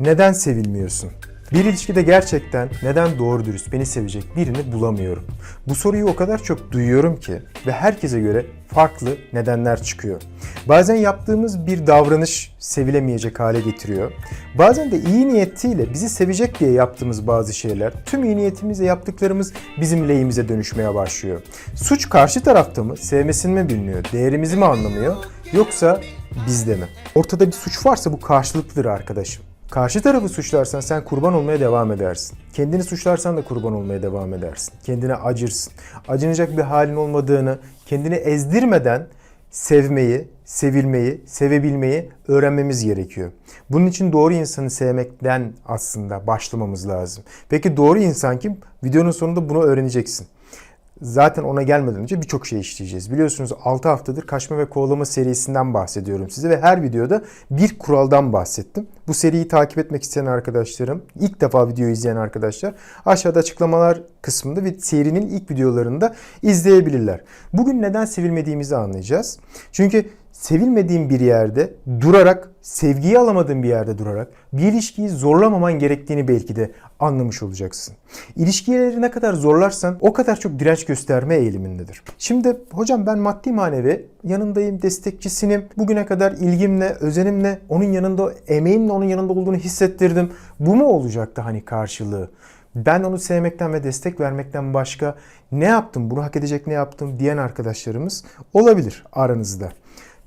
Neden sevilmiyorsun? Bir ilişkide gerçekten neden doğru dürüst beni sevecek birini bulamıyorum. Bu soruyu o kadar çok duyuyorum ki ve herkese göre farklı nedenler çıkıyor. Bazen yaptığımız bir davranış sevilemeyecek hale getiriyor. Bazen de iyi niyetiyle bizi sevecek diye yaptığımız bazı şeyler tüm iyi niyetimizle yaptıklarımız bizim lehimize dönüşmeye başlıyor. Suç karşı tarafta mı, sevmesini mi bilmiyor, değerimizi mi anlamıyor yoksa bizde mi? Ortada bir suç varsa bu karşılıklıdır arkadaşım. Karşı tarafı suçlarsan sen kurban olmaya devam edersin. Kendini suçlarsan da kurban olmaya devam edersin. Kendine acırsın. Acınacak bir halin olmadığını kendini ezdirmeden sevmeyi, sevilmeyi, sevebilmeyi öğrenmemiz gerekiyor. Bunun için doğru insanı sevmekten aslında başlamamız lazım. Peki doğru insan kim? Videonun sonunda bunu öğreneceksin. Zaten ona gelmeden önce birçok şey işleyeceğiz. Biliyorsunuz 6 haftadır kaçma ve kovalama serisinden bahsediyorum size ve her videoda bir kuraldan bahsettim. Bu seriyi takip etmek isteyen arkadaşlarım, ilk defa videoyu izleyen arkadaşlar aşağıda açıklamalar kısmında ve serinin ilk videolarında izleyebilirler. Bugün neden sevilmediğimizi anlayacağız. Çünkü sevilmediğin bir yerde durarak, sevgiyi alamadığın bir yerde durarak bir ilişkiyi zorlamaman gerektiğini belki de anlamış olacaksın. İlişkileri ne kadar zorlarsan o kadar çok direnç gösterme eğilimindedir. Şimdi hocam ben maddi manevi yanındayım, destekçisinim. Bugüne kadar ilgimle, özenimle, onun yanında, emeğimle onun yanında olduğunu hissettirdim. Bu mu olacaktı hani karşılığı? Ben onu sevmekten ve destek vermekten başka ne yaptım, bunu hak edecek ne yaptım diyen arkadaşlarımız olabilir aranızda.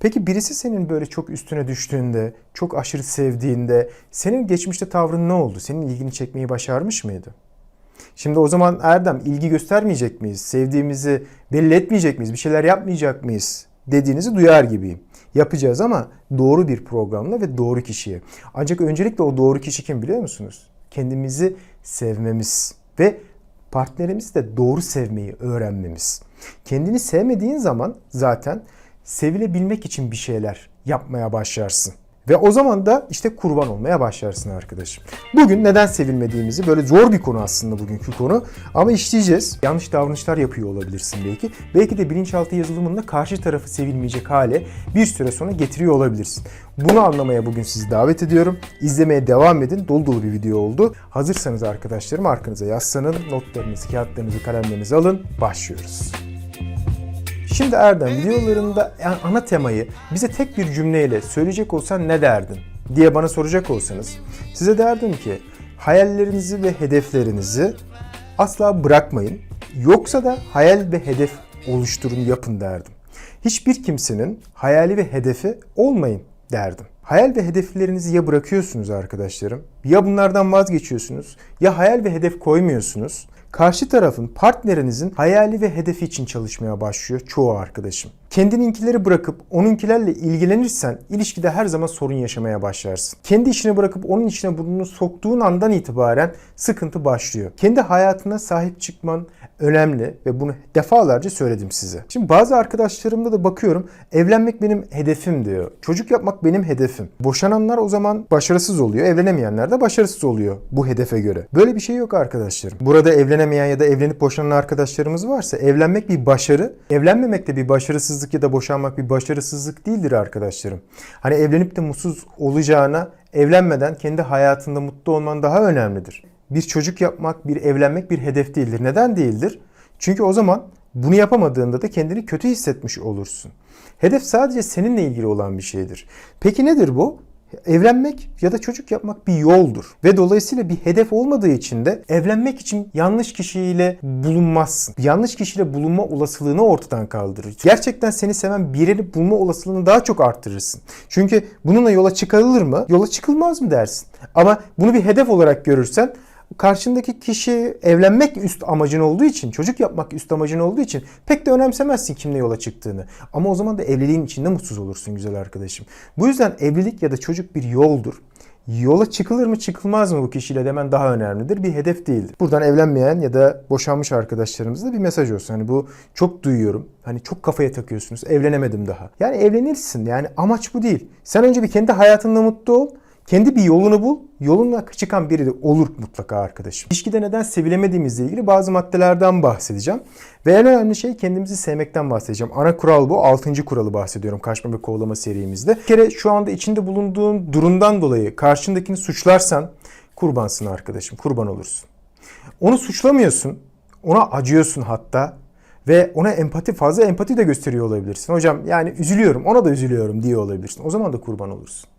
Peki birisi senin böyle çok üstüne düştüğünde, çok aşırı sevdiğinde senin geçmişte tavrın ne oldu? Senin ilgini çekmeyi başarmış mıydı? Şimdi o zaman Erdem ilgi göstermeyecek miyiz? Sevdiğimizi belli etmeyecek miyiz? Bir şeyler yapmayacak mıyız? Dediğinizi duyar gibiyim. Yapacağız ama doğru bir programla ve doğru kişiye. Ancak öncelikle o doğru kişi kim biliyor musunuz? Kendimizi sevmemiz ve partnerimizi de doğru sevmeyi öğrenmemiz. Kendini sevmediğin zaman zaten sevilebilmek için bir şeyler yapmaya başlarsın. Ve o zaman da işte kurban olmaya başlarsın arkadaşım. Bugün neden sevilmediğimizi böyle zor bir konu aslında bugünkü konu ama işleyeceğiz. Yanlış davranışlar yapıyor olabilirsin belki. Belki de bilinçaltı yazılımında karşı tarafı sevilmeyecek hale bir süre sonra getiriyor olabilirsin. Bunu anlamaya bugün sizi davet ediyorum. İzlemeye devam edin. Dolu dolu bir video oldu. Hazırsanız arkadaşlarım arkanıza yaslanın. Notlarınızı, kağıtlarınızı, kalemlerinizi alın. Başlıyoruz. Şimdi Erdem videolarında ana temayı bize tek bir cümleyle söyleyecek olsan ne derdin diye bana soracak olsanız size derdim ki hayallerinizi ve hedeflerinizi asla bırakmayın. Yoksa da hayal ve hedef oluşturun yapın derdim. Hiçbir kimsenin hayali ve hedefi olmayın derdim. Hayal ve hedeflerinizi ya bırakıyorsunuz arkadaşlarım ya bunlardan vazgeçiyorsunuz ya hayal ve hedef koymuyorsunuz karşı tarafın partnerinizin hayali ve hedefi için çalışmaya başlıyor çoğu arkadaşım. Kendininkileri bırakıp onunkilerle ilgilenirsen ilişkide her zaman sorun yaşamaya başlarsın. Kendi işini bırakıp onun içine burnunu soktuğun andan itibaren sıkıntı başlıyor. Kendi hayatına sahip çıkman önemli ve bunu defalarca söyledim size. Şimdi bazı arkadaşlarımda da bakıyorum evlenmek benim hedefim diyor. Çocuk yapmak benim hedefim. Boşananlar o zaman başarısız oluyor. Evlenemeyenler de başarısız oluyor bu hedefe göre. Böyle bir şey yok arkadaşlarım. Burada evlenemeyen ya da evlenip boşanan arkadaşlarımız varsa evlenmek bir başarı, evlenmemek de bir başarısızlık ya da boşanmak bir başarısızlık değildir arkadaşlarım. Hani evlenip de mutsuz olacağına evlenmeden kendi hayatında mutlu olman daha önemlidir. Bir çocuk yapmak, bir evlenmek bir hedef değildir. Neden değildir? Çünkü o zaman bunu yapamadığında da kendini kötü hissetmiş olursun. Hedef sadece seninle ilgili olan bir şeydir. Peki nedir bu? Evlenmek ya da çocuk yapmak bir yoldur. Ve dolayısıyla bir hedef olmadığı için de evlenmek için yanlış kişiyle bulunmazsın. Yanlış kişiyle bulunma olasılığını ortadan kaldırır. Gerçekten seni seven birini bulma olasılığını daha çok arttırırsın. Çünkü bununla yola çıkarılır mı? Yola çıkılmaz mı dersin. Ama bunu bir hedef olarak görürsen karşındaki kişi evlenmek üst amacın olduğu için, çocuk yapmak üst amacın olduğu için pek de önemsemezsin kimle yola çıktığını. Ama o zaman da evliliğin içinde mutsuz olursun güzel arkadaşım. Bu yüzden evlilik ya da çocuk bir yoldur. Yola çıkılır mı çıkılmaz mı bu kişiyle demen daha önemlidir. Bir hedef değildir. Buradan evlenmeyen ya da boşanmış arkadaşlarımıza da bir mesaj olsun. Hani bu çok duyuyorum. Hani çok kafaya takıyorsunuz. Evlenemedim daha. Yani evlenirsin. Yani amaç bu değil. Sen önce bir kendi hayatında mutlu ol Kendi bir yolunu bul. Yolunla çıkan biri de olur mutlaka arkadaşım. İlişkide neden sevilemediğimizle ilgili bazı maddelerden bahsedeceğim. Ve en önemli şey kendimizi sevmekten bahsedeceğim. Ana kural bu. Altıncı kuralı bahsediyorum kaçma ve kovalama serimizde. Bir kere şu anda içinde bulunduğun durumdan dolayı karşındakini suçlarsan kurbansın arkadaşım. Kurban olursun. Onu suçlamıyorsun. Ona acıyorsun hatta. Ve ona empati fazla empati de gösteriyor olabilirsin. Hocam yani üzülüyorum ona da üzülüyorum diye olabilirsin. O zaman da kurban olursun.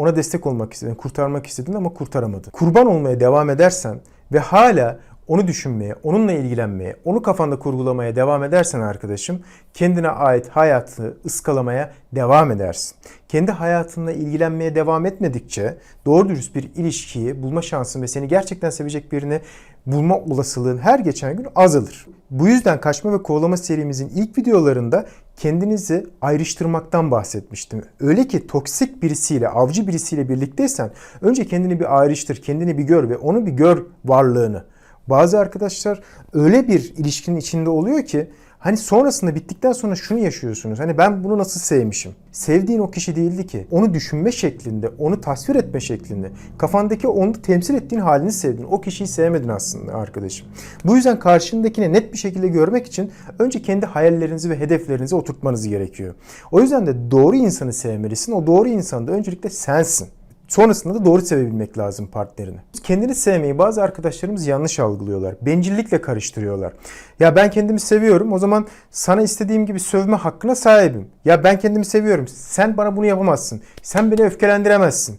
Ona destek olmak istedin, kurtarmak istedin ama kurtaramadın. Kurban olmaya devam edersen ve hala onu düşünmeye, onunla ilgilenmeye, onu kafanda kurgulamaya devam edersen arkadaşım, kendine ait hayatı ıskalamaya devam edersin. Kendi hayatınla ilgilenmeye devam etmedikçe doğru dürüst bir ilişkiyi bulma şansın ve seni gerçekten sevecek birini bulma olasılığın her geçen gün azalır. Bu yüzden kaçma ve kovalama serimizin ilk videolarında kendinizi ayrıştırmaktan bahsetmiştim. Öyle ki toksik birisiyle, avcı birisiyle birlikteysen önce kendini bir ayrıştır, kendini bir gör ve onu bir gör varlığını. Bazı arkadaşlar öyle bir ilişkinin içinde oluyor ki hani sonrasında bittikten sonra şunu yaşıyorsunuz. Hani ben bunu nasıl sevmişim? Sevdiğin o kişi değildi ki. Onu düşünme şeklinde, onu tasvir etme şeklinde, kafandaki onu temsil ettiğin halini sevdin. O kişiyi sevmedin aslında arkadaşım. Bu yüzden karşındakini net bir şekilde görmek için önce kendi hayallerinizi ve hedeflerinizi oturtmanız gerekiyor. O yüzden de doğru insanı sevmelisin. O doğru insan da öncelikle sensin. Sonrasında da doğru sevebilmek lazım partnerini. Kendini sevmeyi bazı arkadaşlarımız yanlış algılıyorlar. Bencillikle karıştırıyorlar. Ya ben kendimi seviyorum o zaman sana istediğim gibi sövme hakkına sahibim. Ya ben kendimi seviyorum sen bana bunu yapamazsın. Sen beni öfkelendiremezsin.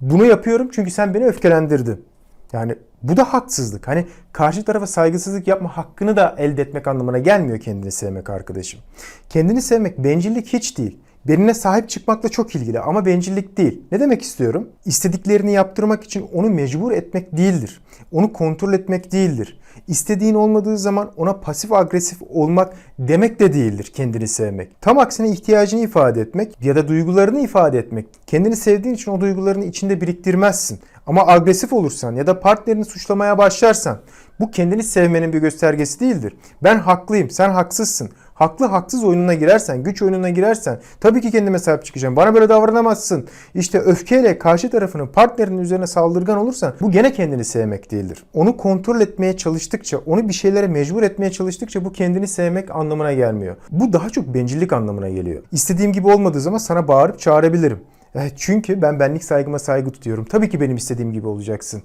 Bunu yapıyorum çünkü sen beni öfkelendirdin. Yani bu da haksızlık. Hani karşı tarafa saygısızlık yapma hakkını da elde etmek anlamına gelmiyor kendini sevmek arkadaşım. Kendini sevmek bencillik hiç değil. Birine sahip çıkmakla çok ilgili ama bencillik değil. Ne demek istiyorum? İstediklerini yaptırmak için onu mecbur etmek değildir. Onu kontrol etmek değildir. İstediğin olmadığı zaman ona pasif agresif olmak demek de değildir kendini sevmek. Tam aksine ihtiyacını ifade etmek ya da duygularını ifade etmek. Kendini sevdiğin için o duygularını içinde biriktirmezsin. Ama agresif olursan ya da partnerini suçlamaya başlarsan bu kendini sevmenin bir göstergesi değildir. Ben haklıyım, sen haksızsın. Haklı haksız oyununa girersen, güç oyununa girersen tabii ki kendime sahip çıkacağım. Bana böyle davranamazsın. İşte öfkeyle karşı tarafının partnerinin üzerine saldırgan olursan bu gene kendini sevmek değildir. Onu kontrol etmeye çalıştıkça, onu bir şeylere mecbur etmeye çalıştıkça bu kendini sevmek anlamına gelmiyor. Bu daha çok bencillik anlamına geliyor. İstediğim gibi olmadığı zaman sana bağırıp çağırabilirim. Evet, çünkü ben benlik saygıma saygı tutuyorum. Tabii ki benim istediğim gibi olacaksın.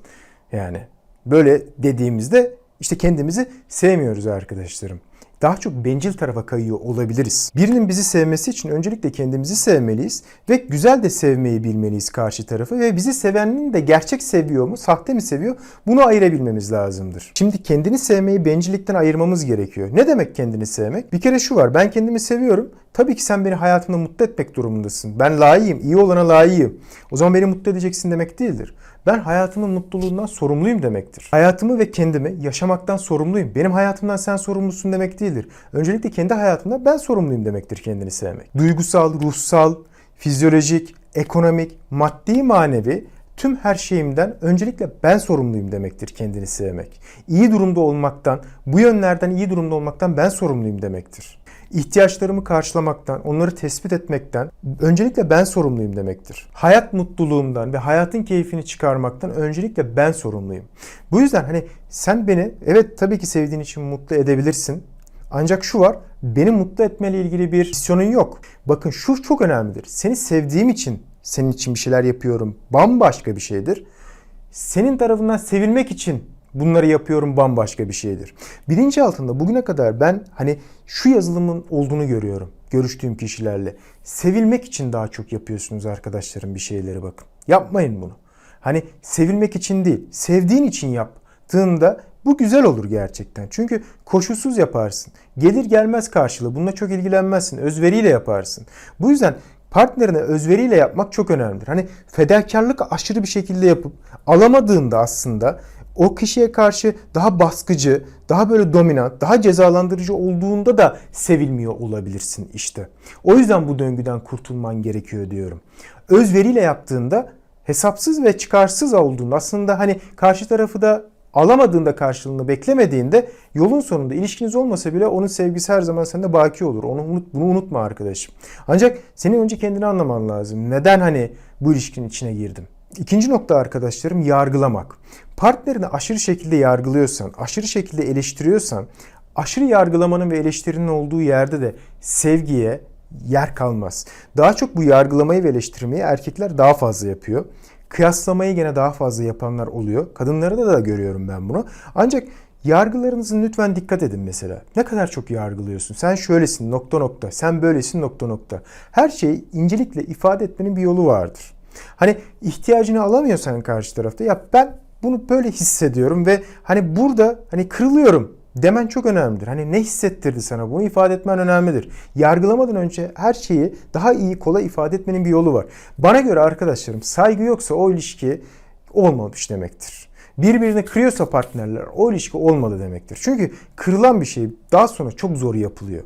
Yani böyle dediğimizde işte kendimizi sevmiyoruz arkadaşlarım daha çok bencil tarafa kayıyor olabiliriz. Birinin bizi sevmesi için öncelikle kendimizi sevmeliyiz ve güzel de sevmeyi bilmeliyiz karşı tarafı ve bizi sevenin de gerçek seviyor mu, sahte mi seviyor bunu ayırabilmemiz lazımdır. Şimdi kendini sevmeyi bencillikten ayırmamız gerekiyor. Ne demek kendini sevmek? Bir kere şu var ben kendimi seviyorum. Tabii ki sen beni hayatımda mutlu etmek durumundasın. Ben layığım, iyi olana layığım. O zaman beni mutlu edeceksin demek değildir. Ben hayatımın mutluluğundan sorumluyum demektir. Hayatımı ve kendimi yaşamaktan sorumluyum. Benim hayatımdan sen sorumlusun demek değildir. Öncelikle kendi hayatımda ben sorumluyum demektir kendini sevmek. Duygusal, ruhsal, fizyolojik, ekonomik, maddi, manevi tüm her şeyimden öncelikle ben sorumluyum demektir kendini sevmek. İyi durumda olmaktan, bu yönlerden iyi durumda olmaktan ben sorumluyum demektir ihtiyaçlarımı karşılamaktan, onları tespit etmekten öncelikle ben sorumluyum demektir. Hayat mutluluğumdan ve hayatın keyfini çıkarmaktan öncelikle ben sorumluyum. Bu yüzden hani sen beni evet tabii ki sevdiğin için mutlu edebilirsin. Ancak şu var, beni mutlu etmeyle ilgili bir misyonun yok. Bakın şu çok önemlidir. Seni sevdiğim için senin için bir şeyler yapıyorum. Bambaşka bir şeydir. Senin tarafından sevilmek için bunları yapıyorum bambaşka bir şeydir. Bilinci altında bugüne kadar ben hani şu yazılımın olduğunu görüyorum görüştüğüm kişilerle. Sevilmek için daha çok yapıyorsunuz arkadaşlarım bir şeyleri bakın. Yapmayın bunu. Hani sevilmek için değil, sevdiğin için yaptığında bu güzel olur gerçekten. Çünkü koşulsuz yaparsın. Gelir gelmez karşılığı. Bununla çok ilgilenmezsin. Özveriyle yaparsın. Bu yüzden partnerine özveriyle yapmak çok önemlidir. Hani fedakarlık aşırı bir şekilde yapıp alamadığında aslında o kişiye karşı daha baskıcı, daha böyle dominant, daha cezalandırıcı olduğunda da sevilmiyor olabilirsin işte. O yüzden bu döngüden kurtulman gerekiyor diyorum. Özveriyle yaptığında hesapsız ve çıkarsız olduğunda aslında hani karşı tarafı da alamadığında karşılığını beklemediğinde yolun sonunda ilişkiniz olmasa bile onun sevgisi her zaman sende baki olur. Onu unut, bunu unutma arkadaşım. Ancak senin önce kendini anlaman lazım. Neden hani bu ilişkinin içine girdim? İkinci nokta arkadaşlarım yargılamak. Partnerini aşırı şekilde yargılıyorsan, aşırı şekilde eleştiriyorsan, aşırı yargılamanın ve eleştirinin olduğu yerde de sevgiye yer kalmaz. Daha çok bu yargılamayı ve eleştirmeyi erkekler daha fazla yapıyor. Kıyaslamayı gene daha fazla yapanlar oluyor. Kadınlarda da görüyorum ben bunu. Ancak Yargılarınızın lütfen dikkat edin mesela. Ne kadar çok yargılıyorsun. Sen şöylesin nokta nokta. Sen böylesin nokta nokta. Her şeyi incelikle ifade etmenin bir yolu vardır. Hani ihtiyacını alamıyorsan karşı tarafta ya ben bunu böyle hissediyorum ve hani burada hani kırılıyorum demen çok önemlidir. Hani ne hissettirdi sana bunu ifade etmen önemlidir. Yargılamadan önce her şeyi daha iyi kolay ifade etmenin bir yolu var. Bana göre arkadaşlarım saygı yoksa o ilişki olmamış demektir birbirini kırıyorsa partnerler o ilişki olmadı demektir. Çünkü kırılan bir şey daha sonra çok zor yapılıyor.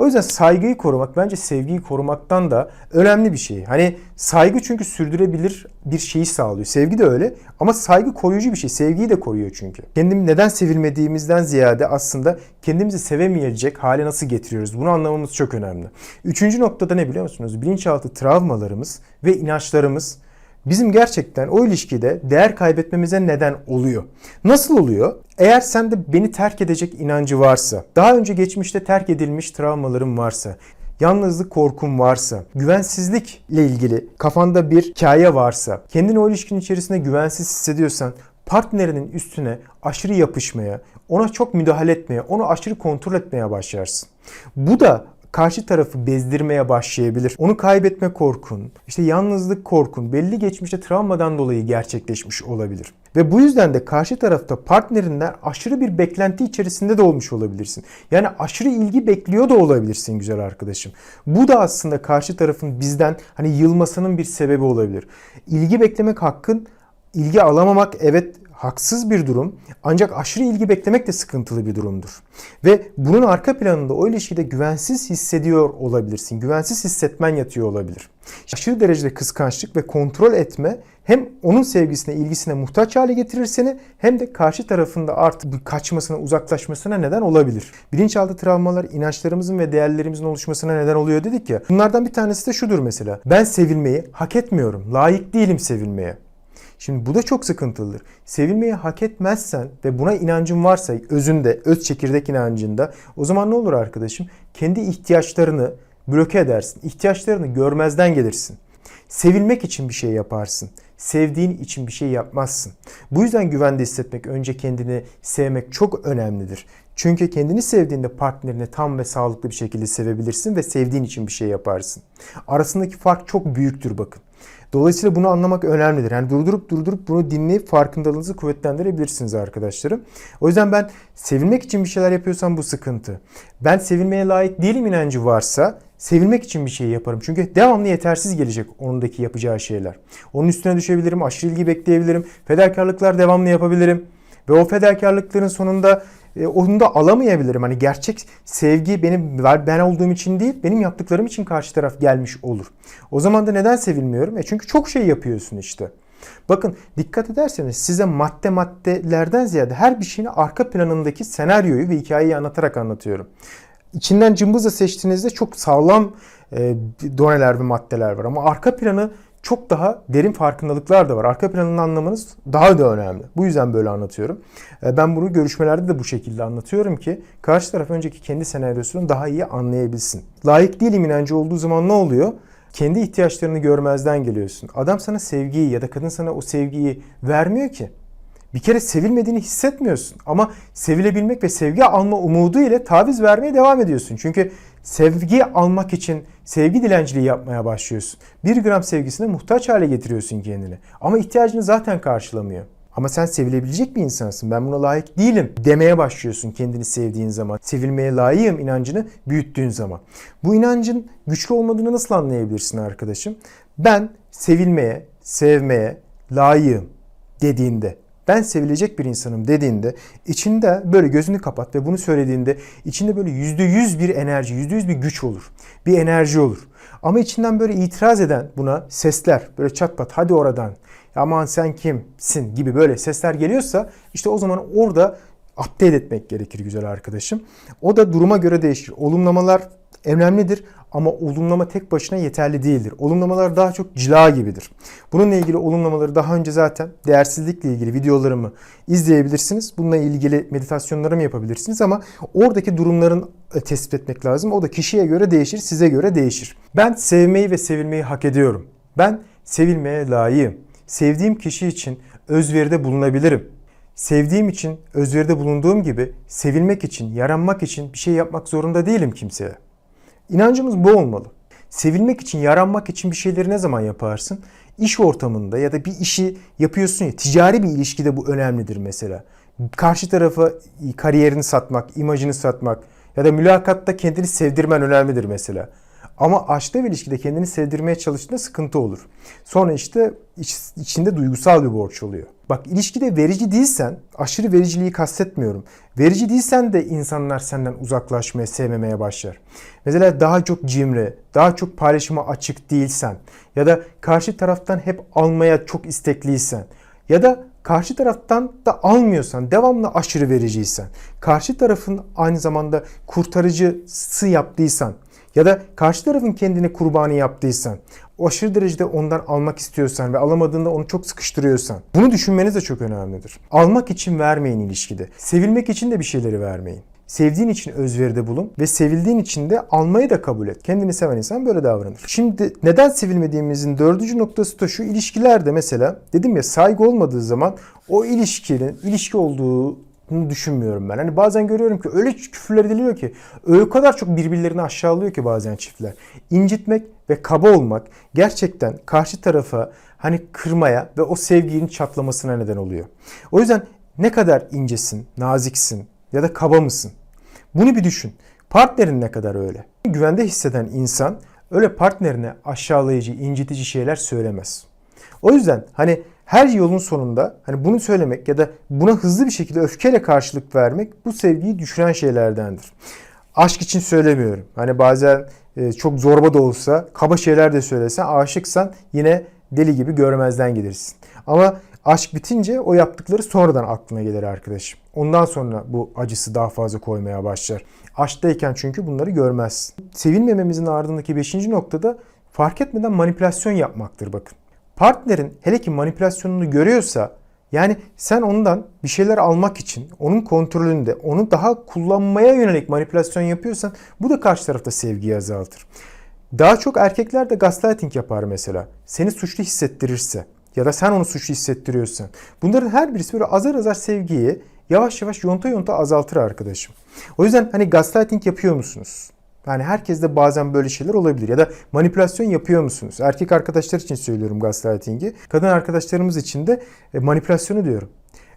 O yüzden saygıyı korumak bence sevgiyi korumaktan da önemli bir şey. Hani saygı çünkü sürdürebilir bir şeyi sağlıyor. Sevgi de öyle ama saygı koruyucu bir şey. Sevgiyi de koruyor çünkü. Kendimi neden sevilmediğimizden ziyade aslında kendimizi sevemeyecek hale nasıl getiriyoruz? Bunu anlamamız çok önemli. Üçüncü noktada ne biliyor musunuz? Bilinçaltı travmalarımız ve inançlarımız bizim gerçekten o ilişkide değer kaybetmemize neden oluyor. Nasıl oluyor? Eğer sende beni terk edecek inancı varsa, daha önce geçmişte terk edilmiş travmaların varsa, yalnızlık korkun varsa, güvensizlikle ilgili kafanda bir hikaye varsa, kendini o ilişkinin içerisinde güvensiz hissediyorsan, partnerinin üstüne aşırı yapışmaya, ona çok müdahale etmeye, onu aşırı kontrol etmeye başlarsın. Bu da karşı tarafı bezdirmeye başlayabilir. Onu kaybetme korkun, işte yalnızlık korkun belli geçmişte travmadan dolayı gerçekleşmiş olabilir. Ve bu yüzden de karşı tarafta partnerinden aşırı bir beklenti içerisinde de olmuş olabilirsin. Yani aşırı ilgi bekliyor da olabilirsin güzel arkadaşım. Bu da aslında karşı tarafın bizden hani yılmasının bir sebebi olabilir. İlgi beklemek hakkın ilgi alamamak evet haksız bir durum ancak aşırı ilgi beklemek de sıkıntılı bir durumdur. Ve bunun arka planında o ilişkide güvensiz hissediyor olabilirsin. Güvensiz hissetmen yatıyor olabilir. Aşırı derecede kıskançlık ve kontrol etme hem onun sevgisine, ilgisine muhtaç hale getirir seni hem de karşı tarafında artık kaçmasına, uzaklaşmasına neden olabilir. Bilinçaltı travmalar inançlarımızın ve değerlerimizin oluşmasına neden oluyor dedik ya. Bunlardan bir tanesi de şudur mesela. Ben sevilmeyi hak etmiyorum. Layık değilim sevilmeye. Şimdi bu da çok sıkıntılıdır. Sevilmeyi hak etmezsen ve buna inancın varsa özünde, öz çekirdek inancında o zaman ne olur arkadaşım? Kendi ihtiyaçlarını bloke edersin. İhtiyaçlarını görmezden gelirsin. Sevilmek için bir şey yaparsın. Sevdiğin için bir şey yapmazsın. Bu yüzden güvende hissetmek, önce kendini sevmek çok önemlidir. Çünkü kendini sevdiğinde partnerini tam ve sağlıklı bir şekilde sevebilirsin ve sevdiğin için bir şey yaparsın. Arasındaki fark çok büyüktür bakın. Dolayısıyla bunu anlamak önemlidir. Yani durdurup durdurup bunu dinleyip farkındalığınızı kuvvetlendirebilirsiniz arkadaşlarım. O yüzden ben sevilmek için bir şeyler yapıyorsam bu sıkıntı. Ben sevilmeye layık değilim inancı varsa sevilmek için bir şey yaparım. Çünkü devamlı yetersiz gelecek onundaki yapacağı şeyler. Onun üstüne düşebilirim, aşırı ilgi bekleyebilirim, fedakarlıklar devamlı yapabilirim. Ve o fedakarlıkların sonunda e, onu da alamayabilirim. Hani gerçek sevgi benim ben olduğum için değil, benim yaptıklarım için karşı taraf gelmiş olur. O zaman da neden sevilmiyorum? E çünkü çok şey yapıyorsun işte. Bakın dikkat ederseniz size madde maddelerden ziyade her bir şeyin arka planındaki senaryoyu ve hikayeyi anlatarak anlatıyorum. İçinden cımbızla seçtiğinizde çok sağlam e, doneler ve maddeler var ama arka planı çok daha derin farkındalıklar da var. Arka planını anlamanız daha da önemli. Bu yüzden böyle anlatıyorum. E, ben bunu görüşmelerde de bu şekilde anlatıyorum ki karşı taraf önceki kendi senaryosunu daha iyi anlayabilsin. Layık değilim inancı olduğu zaman ne oluyor? Kendi ihtiyaçlarını görmezden geliyorsun. Adam sana sevgiyi ya da kadın sana o sevgiyi vermiyor ki. Bir kere sevilmediğini hissetmiyorsun ama sevilebilmek ve sevgi alma umudu ile taviz vermeye devam ediyorsun. Çünkü sevgi almak için sevgi dilenciliği yapmaya başlıyorsun. Bir gram sevgisine muhtaç hale getiriyorsun kendini. Ama ihtiyacını zaten karşılamıyor. Ama sen sevilebilecek bir insansın. Ben buna layık değilim demeye başlıyorsun kendini sevdiğin zaman. Sevilmeye layığım inancını büyüttüğün zaman. Bu inancın güçlü olmadığını nasıl anlayabilirsin arkadaşım? Ben sevilmeye, sevmeye layığım dediğinde ben sevilecek bir insanım dediğinde içinde böyle gözünü kapat ve bunu söylediğinde içinde böyle yüzde yüz bir enerji, yüzde yüz bir güç olur. Bir enerji olur. Ama içinden böyle itiraz eden buna sesler böyle çat pat hadi oradan aman sen kimsin gibi böyle sesler geliyorsa işte o zaman orada update etmek gerekir güzel arkadaşım. O da duruma göre değişir. Olumlamalar önemlidir Ama olumlama tek başına yeterli değildir. Olumlamalar daha çok cila gibidir. Bununla ilgili olumlamaları daha önce zaten değersizlikle ilgili videolarımı izleyebilirsiniz. Bununla ilgili meditasyonlarımı yapabilirsiniz ama oradaki durumların e, tespit etmek lazım. O da kişiye göre değişir, size göre değişir. Ben sevmeyi ve sevilmeyi hak ediyorum. Ben sevilmeye layığım. Sevdiğim kişi için özveride bulunabilirim. Sevdiğim için özveride bulunduğum gibi sevilmek için, yaranmak için bir şey yapmak zorunda değilim kimseye. İnancımız bu olmalı. Sevilmek için, yaranmak için bir şeyleri ne zaman yaparsın? İş ortamında ya da bir işi yapıyorsun ya, ticari bir ilişkide bu önemlidir mesela. Karşı tarafa kariyerini satmak, imajını satmak ya da mülakatta kendini sevdirmen önemlidir mesela. Ama aşkta bir ilişkide kendini sevdirmeye çalıştığında sıkıntı olur. Sonra işte iç- içinde duygusal bir borç oluyor. Bak ilişkide verici değilsen, aşırı vericiliği kastetmiyorum. Verici değilsen de insanlar senden uzaklaşmaya, sevmemeye başlar. Mesela daha çok cimri, daha çok paylaşıma açık değilsen ya da karşı taraftan hep almaya çok istekliysen ya da karşı taraftan da almıyorsan, devamlı aşırı vericiysen, karşı tarafın aynı zamanda kurtarıcısı yaptıysan ya da karşı tarafın kendini kurbanı yaptıysan, o aşırı derecede ondan almak istiyorsan ve alamadığında onu çok sıkıştırıyorsan bunu düşünmeniz de çok önemlidir. Almak için vermeyin ilişkide. Sevilmek için de bir şeyleri vermeyin. Sevdiğin için özveride bulun ve sevildiğin için de almayı da kabul et. Kendini seven insan böyle davranır. Şimdi neden sevilmediğimizin dördüncü noktası da şu ilişkilerde mesela dedim ya saygı olmadığı zaman o ilişkinin ilişki olduğu bunu düşünmüyorum ben. Hani bazen görüyorum ki öyle küfürler ediliyor ki öyle kadar çok birbirlerini aşağılıyor ki bazen çiftler. İncitmek ve kaba olmak gerçekten karşı tarafa hani kırmaya ve o sevginin çatlamasına neden oluyor. O yüzden ne kadar incesin, naziksin ya da kaba mısın? Bunu bir düşün. Partnerin ne kadar öyle? Güvende hisseden insan öyle partnerine aşağılayıcı, incitici şeyler söylemez. O yüzden hani her yolun sonunda hani bunu söylemek ya da buna hızlı bir şekilde öfkeyle karşılık vermek bu sevgiyi düşüren şeylerdendir. Aşk için söylemiyorum. Hani bazen e, çok zorba da olsa kaba şeyler de söylesen aşıksan yine deli gibi görmezden gelirsin. Ama aşk bitince o yaptıkları sonradan aklına gelir arkadaşım. Ondan sonra bu acısı daha fazla koymaya başlar. Aşktayken çünkü bunları görmezsin. Sevilmememizin ardındaki beşinci noktada fark etmeden manipülasyon yapmaktır bakın partnerin hele ki manipülasyonunu görüyorsa yani sen ondan bir şeyler almak için onun kontrolünde onu daha kullanmaya yönelik manipülasyon yapıyorsan bu da karşı tarafta sevgiyi azaltır. Daha çok erkekler de gaslighting yapar mesela. Seni suçlu hissettirirse ya da sen onu suçlu hissettiriyorsan. Bunların her birisi böyle azar azar sevgiyi yavaş yavaş yonta yonta azaltır arkadaşım. O yüzden hani gaslighting yapıyor musunuz? Yani herkeste bazen böyle şeyler olabilir ya da manipülasyon yapıyor musunuz? Erkek arkadaşlar için söylüyorum gaslighting'i. Kadın arkadaşlarımız için de e, manipülasyonu diyorum.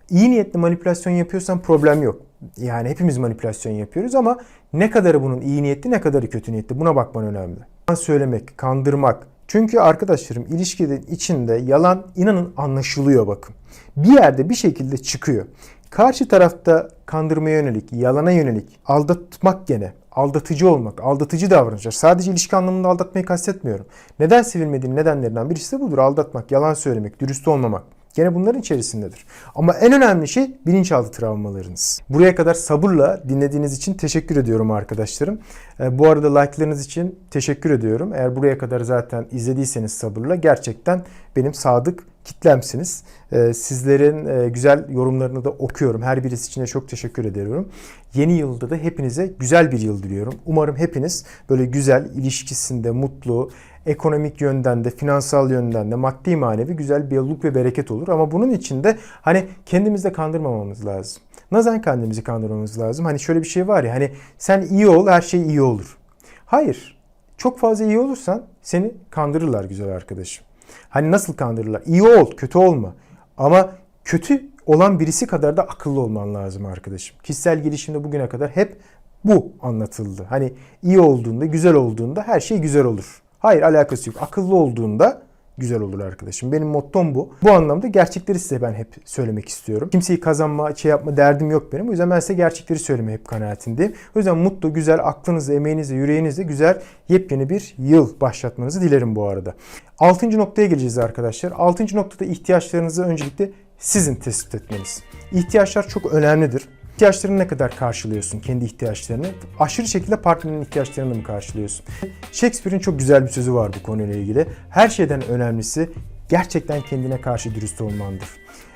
İyi niyetli manipülasyon yapıyorsan problem yok. Yani hepimiz manipülasyon yapıyoruz ama ne kadarı bunun iyi niyetli ne kadarı kötü niyetli buna bakman önemli. Yalan söylemek, kandırmak. Çünkü arkadaşlarım ilişkinin içinde yalan inanın anlaşılıyor bakın. Bir yerde bir şekilde çıkıyor. Karşı tarafta kandırmaya yönelik, yalana yönelik, aldatmak gene, aldatıcı olmak, aldatıcı davranışlar. Sadece ilişki anlamında aldatmayı kastetmiyorum. Neden sevilmediğinin nedenlerinden birisi de budur. Aldatmak, yalan söylemek, dürüst olmamak. Gene bunların içerisindedir. Ama en önemli şey bilinçaltı travmalarınız. Buraya kadar sabırla dinlediğiniz için teşekkür ediyorum arkadaşlarım. Ee, Bu arada like'larınız için teşekkür ediyorum. Eğer buraya kadar zaten izlediyseniz sabırla gerçekten benim sadık kitlemsiniz. Ee, Sizlerin e, güzel yorumlarını da okuyorum. Her birisi için de çok teşekkür ediyorum. Yeni yılda da hepinize güzel bir yıl diliyorum. Umarım hepiniz böyle güzel, ilişkisinde mutlu, ekonomik yönden de, finansal yönden de, maddi manevi güzel bir yolluk ve bereket olur. Ama bunun için de hani kendimizi de kandırmamamız lazım. Nazan kendimizi kandırmamamız lazım. Hani şöyle bir şey var ya hani sen iyi ol her şey iyi olur. Hayır. Çok fazla iyi olursan seni kandırırlar güzel arkadaşım. Hani nasıl kandırırlar? İyi ol, kötü olma. Ama kötü olan birisi kadar da akıllı olman lazım arkadaşım. Kişisel gelişimde bugüne kadar hep bu anlatıldı. Hani iyi olduğunda, güzel olduğunda her şey güzel olur. Hayır alakası yok. Akıllı olduğunda güzel olur arkadaşım. Benim mottom bu. Bu anlamda gerçekleri size ben hep söylemek istiyorum. Kimseyi kazanma, şey yapma derdim yok benim. O yüzden ben size gerçekleri söylemeye hep kanaatindeyim. O yüzden mutlu, güzel, aklınızla, emeğinizle, yüreğinizle güzel yepyeni bir yıl başlatmanızı dilerim bu arada. Altıncı noktaya geleceğiz arkadaşlar. Altıncı noktada ihtiyaçlarınızı öncelikle sizin tespit etmeniz. İhtiyaçlar çok önemlidir. İhtiyaçlarını ne kadar karşılıyorsun kendi ihtiyaçlarını? Aşırı şekilde partnerinin ihtiyaçlarını mı karşılıyorsun? Shakespeare'in çok güzel bir sözü var bu konuyla ilgili. Her şeyden önemlisi gerçekten kendine karşı dürüst olmandır.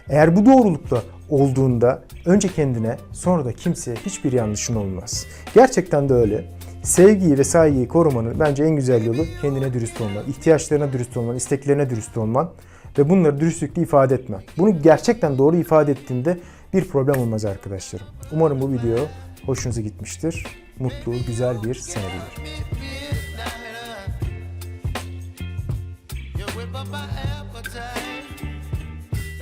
Eğer bu doğrulukta olduğunda önce kendine sonra da kimseye hiçbir yanlışın olmaz. Gerçekten de öyle. Sevgiyi ve saygıyı korumanın bence en güzel yolu kendine dürüst olman, ihtiyaçlarına dürüst olman, isteklerine dürüst olman ve bunları dürüstlükle ifade etmen. Bunu gerçekten doğru ifade ettiğinde bir problem olmaz arkadaşlarım. Umarım bu video hoşunuza gitmiştir. Mutlu, güzel bir sene dilerim. Appetite.